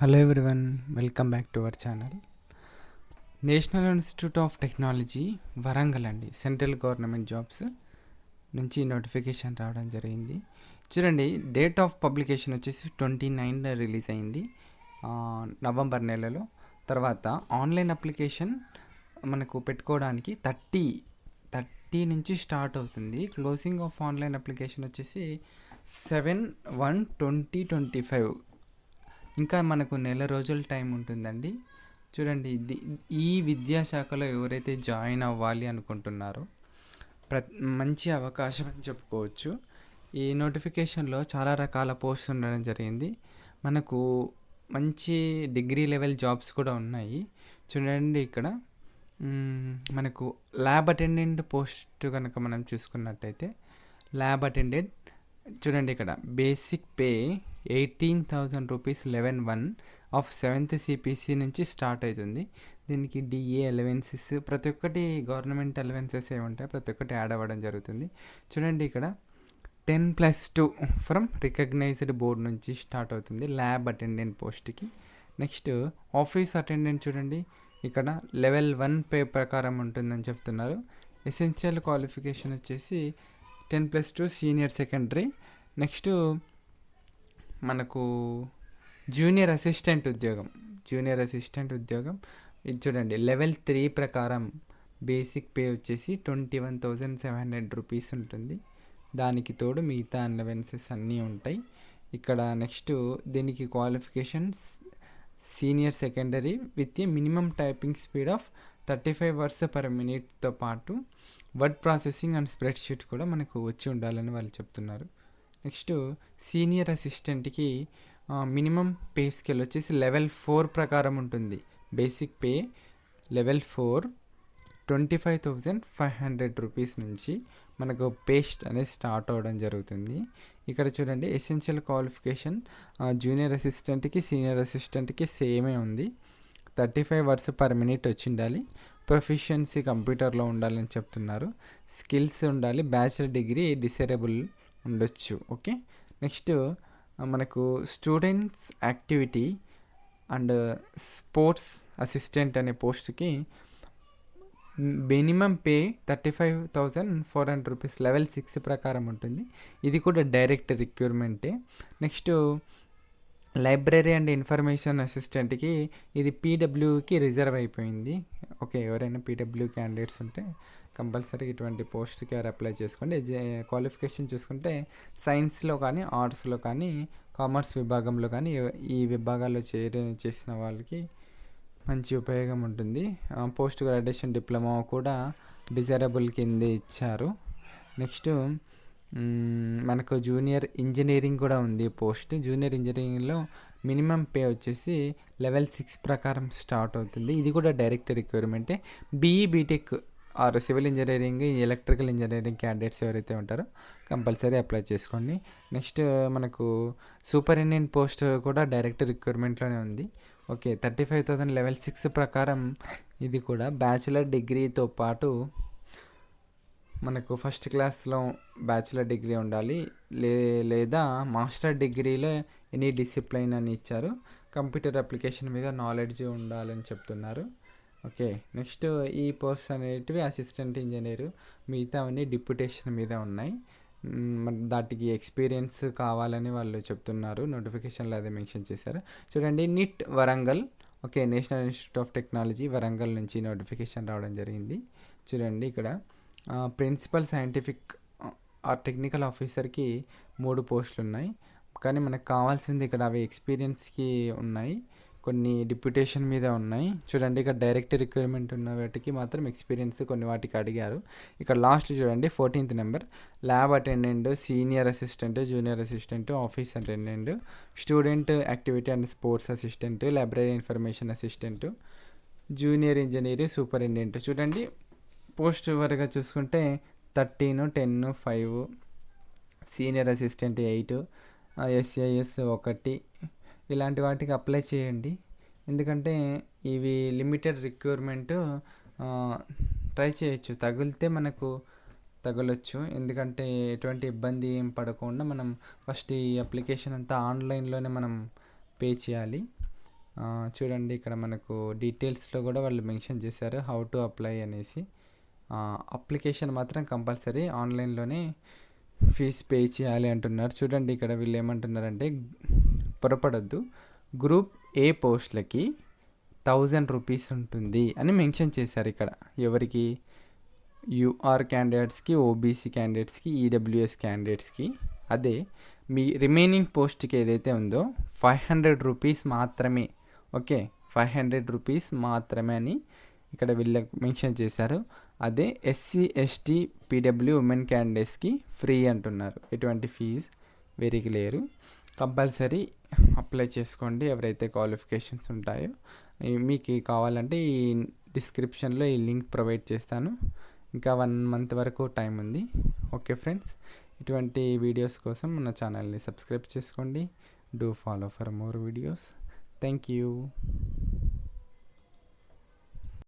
Hello everyone welcome back to our channel national institute of technology Warangal అండి. Central government jobs నుంచి notification రావడం జరిగింది. చూడండి date of publication వచ్చేసి twenty nine release అయింది. November నెలలో. తర్వాత ఆన్లైన్ అప్లికేషన్ మనకు పెట్టుకోవడానికి థర్టీ థర్టీ నుంచి స్టార్ట్ అవుతుంది. క్లోజింగ్ ఆఫ్ ఆన్లైన్ అప్లికేషన్ వచ్చేసి seven one twenty twenty five ఇంకా మనకు నెల రోజుల టైం ఉంటుందండి. చూడండి ఈ విద్యాశాఖలో ఎవరైతే జాయిన్ అవ్వాలి అనుకుంటున్నారో ప్ర మంచి అవకాశం అని చెప్పుకోవచ్చు. ఈ నోటిఫికేషన్లో చాలా రకాల పోస్ట్స్ ఉండడం జరిగింది. మనకు మంచి డిగ్రీ లెవెల్ జాబ్స్ కూడా ఉన్నాయి. చూడండి ఇక్కడ మనకు ల్యాబ్ అటెండెంట్ పోస్ట్ కనుక మనం చూసుకున్నట్టయితే ల్యాబ్ అటెండెంట్ చూడండి ఇక్కడ. Basic pay eighteen thousand rupees level one of seventh CPC నుంచి స్టార్ట్ అవుతుంది. దీనికి డిఏ అలవెన్సెస్ ప్రతి ఒక్కటి గవర్నమెంట్ అలవెన్సెస్ ఏ ఉంటాయి? ప్రతి ఒక్కటి యాడ్ అవ్వడం జరుగుతుంది. చూడండి ఇక్కడ. Ten plus two from recognized board నుంచి స్టార్ట్ అవుతుంది. ల్యాబ్ అటెండెంట్ పోస్ట్కి నెక్స్ట్ ఆఫీస్ అటెండెంట్ చూడండి. ఇక్కడ లెవెల్ వన్ పే ప్రకారం ఉంటుందని చెప్తున్నారు. ఎసెన్షియల్ క్వాలిఫికేషన్ వచ్చేసి ten plus two senior secondary. Next మనకు జూనియర్ అసిస్టెంట్ ఉద్యోగం. జూనియర్ అసిస్టెంట్ ఉద్యోగం. ఇది చూడండి లెవెల్ త్రీ ప్రకారం బేసిక్ పే వచ్చేసి twenty one thousand seven hundred rupees ఉంటుంది. దానికి తోడు మిగతా అలవెన్సెస్ అన్నీ ఉంటాయి. ఇక్కడ నెక్స్ట్ దీనికి qualifications senior secondary with a minimum typing speed of thirty five words per మినిట్తో పాటు word processing and spreadsheet కూడా మనకు వచ్చి ఉండాలని వాళ్ళు చెప్తున్నారు. నెక్స్ట్ సీనియర్ అసిస్టెంట్కి మినిమం పే స్కేల్ వచ్చేసి లెవెల్ ఫోర్ ప్రకారం ఉంటుంది. Basic pay level four twenty five thousand five hundred rupees నుంచి మనకు పేస్ట్ అనేది స్టార్ట్ అవ్వడం జరుగుతుంది. ఇక్కడ చూడండి ఎసెన్షియల్ క్వాలిఫికేషన్ జూనియర్ అసిస్టెంట్కి సీనియర్ అసిస్టెంట్కి సేమే ఉంది. Thirty five words per minute వచ్చి ఉండాలి ప్రొఫిషియన్సీ కంప్యూటర్లో ఉండాలని చెప్తున్నారు. స్కిల్స్ ఉండాలి. బ్యాచిలర్ డిగ్రీ డిసేరబుల్ ఉండొచ్చు. ఓకే? నెక్స్ట్ మనకు students activity and sports assistant అనే పోస్ట్కి minimum pay thirty five thousand four hundred rupees. Level six ప్రకారం ఉంటుంది. ఇది కూడా డైరెక్ట్ రిక్యూర్మెంటే. నెక్స్ట్ లైబ్రరీ అండ్ ఇన్ఫర్మేషన్ అసిస్టెంట్కి ఇది పీడబ్ల్యూకి రిజర్వ్ అయిపోయింది. ఓకే ఎవరైనా పీడబ్ల్యూ క్యాండిడేట్స్ ఉంటే కంపల్సరీ ఇటువంటి పోస్ట్కి వారు అప్లై చేసుకోండి. క్వాలిఫికేషన్ చూసుకుంటే సైన్స్లో కానీ ఆర్ట్స్లో కానీ కామర్స్ విభాగంలో కానీ ఈ విభాగాల్లో చేరి చేసిన వాళ్ళకి మంచి ఉపయోగం ఉంటుంది. పోస్ట్ గ్రాడ్యుయేషన్ డిప్లొమా కూడా డిజైరబుల్ కింద ఇచ్చారు. నెక్స్ట్ మ్మ్, మనకు జూనియర్ ఇంజనీరింగ్ కూడా ఉంది పోస్ట్. జూనియర్ ఇంజనీరింగ్లో మినిమం పే వచ్చేసి లెవెల్ సిక్స్ ప్రకారం స్టార్ట్ అవుతుంది. ఇది కూడా direct రిక్వైర్మెంటే. BE BTech or civil engineering electrical engineering candidates ఎవరైతే ఉంటారో కంపల్సరీ అప్లై చేసుకోండి. నెక్స్ట్ మనకు సూపరింటెండెంట్ పోస్ట్ కూడా డైరెక్ట్ రిక్వైర్మెంట్లోనే ఉంది. Okay thirty five thousand level six ప్రకారం ఇది కూడా బ్యాచిలర్ డిగ్రీతో పాటు మనకు ఫస్ట్ క్లాస్లో బ్యాచిలర్ డిగ్రీ ఉండాలి. లే లేదా మాస్టర్ డిగ్రీలో ఎనీ డిసిప్లైన్ అని ఇచ్చారు. కంప్యూటర్ అప్లికేషన్ మీద నాలెడ్జ్ ఉండాలని చెప్తున్నారు. ఓకే నెక్స్ట్ ఈ పోస్ట్ అనేటివి అసిస్టెంట్ ఇంజనీరు మిగతావన్నీ డిప్యుటేషన్ మీద ఉన్నాయి. మరి దాటికి ఎక్స్పీరియన్స్ కావాలని వాళ్ళు చెప్తున్నారు. నోటిఫికేషన్లో అదే మెన్షన్ చేశారు. చూడండి NIT Warangal. Okay national institute of technology Warangal నుంచి నోటిఫికేషన్ రావడం జరిగింది. చూడండి ఇక్కడ. ప్రిన్సిపల్ సైంటిఫిక్ ఆర్ టెక్నికల్ ఆఫీసర్కి మూడు పోస్టులు ఉన్నాయి కానీ మనకు కావాల్సింది ఇక్కడ అవి ఎక్స్పీరియన్స్కి ఉన్నాయి. కొన్ని డిప్యుటేషన్ మీద ఉన్నాయి. చూడండి ఇక్కడ డైరెక్ట్ రిక్వైర్మెంట్ ఉన్న వాటికి మాత్రం ఎక్స్పీరియన్స్ కొన్ని వాటికి అడిగారు. ఇక్కడ లాస్ట్ చూడండి fourteenth number. Lab attendant senior assistant junior assistant office attendant student activity and sports assistant library information assistant junior engineer superintendent. చూడండి పోస్ట్ వరకు చూసుకుంటే thirteen ten five senior assistant eight SIS ఒకటి. ఇలాంటి వాటికి అప్లై చేయండి. ఎందుకంటే ఇవి లిమిటెడ్ రిక్వైర్మెంట్ ట్రై చేయొచ్చు. తగిలితే మనకు తగలొచ్చు. ఎందుకంటే ఎటువంటి ఇబ్బంది ఏం పడకుండా మనం ఫస్ట్ ఈ అప్లికేషన్ అంతా ఆన్లైన్లోనే మనం పే చేయాలి. చూడండి ఇక్కడ మనకు డీటెయిల్స్లో కూడా వాళ్ళు మెన్షన్ చేశారు హౌ టు అప్లై అనేసి. అప్లికేషన్ మాత్రం కంపల్సరీ ఆన్లైన్లోనే ఫీజ్ పే చేయాలి అంటున్నారు. చూడండి ఇక్కడ వీళ్ళు ఏమంటున్నారంటే పొరపడద్దు. గ్రూప్ ఏ పోస్ట్లకి థౌజండ్ రూపీస్ ఉంటుంది అని మెన్షన్ చేశారు ఇక్కడ. ఎవరికి? యూఆర్ క్యాండిడేట్స్కి ఓబీసీ క్యాండిడేట్స్కి ఈడబ్ల్యూఎస్ క్యాండిడేట్స్కి. అదే మీ రిమైనింగ్ పోస్ట్కి ఏదైతే ఉందో ఫైవ్ హండ్రెడ్ రూపీస్ మాత్రమే. ఓకే ఫైవ్ హండ్రెడ్ రూపీస్ మాత్రమే అని ఇక్కడ వీళ్ళకి మెన్షన్ చేశారు. అదే ఎస్సీ ఎస్టీ పీడబ్ల్యూ ఉమెన్ క్యాండిడేట్స్కి ఫ్రీ అంటున్నారు. ఎటువంటి ఫీజ్ వెరికి లేరు. కంపల్సరీ అప్లై చేసుకోండి. ఎవరైతే క్వాలిఫికేషన్స్ ఉంటాయో. మీకు కావాలంటే ఈ డిస్క్రిప్షన్లో ఈ లింక్ ప్రొవైడ్ చేస్తాను. ఇంకా వన్ మంత్ వరకు టైం ఉంది. ఓకే ఫ్రెండ్స్ ఇటువంటి వీడియోస్ కోసం మన ఛానల్ని సబ్స్క్రైబ్ చేసుకోండి. Do follow for more videos thank you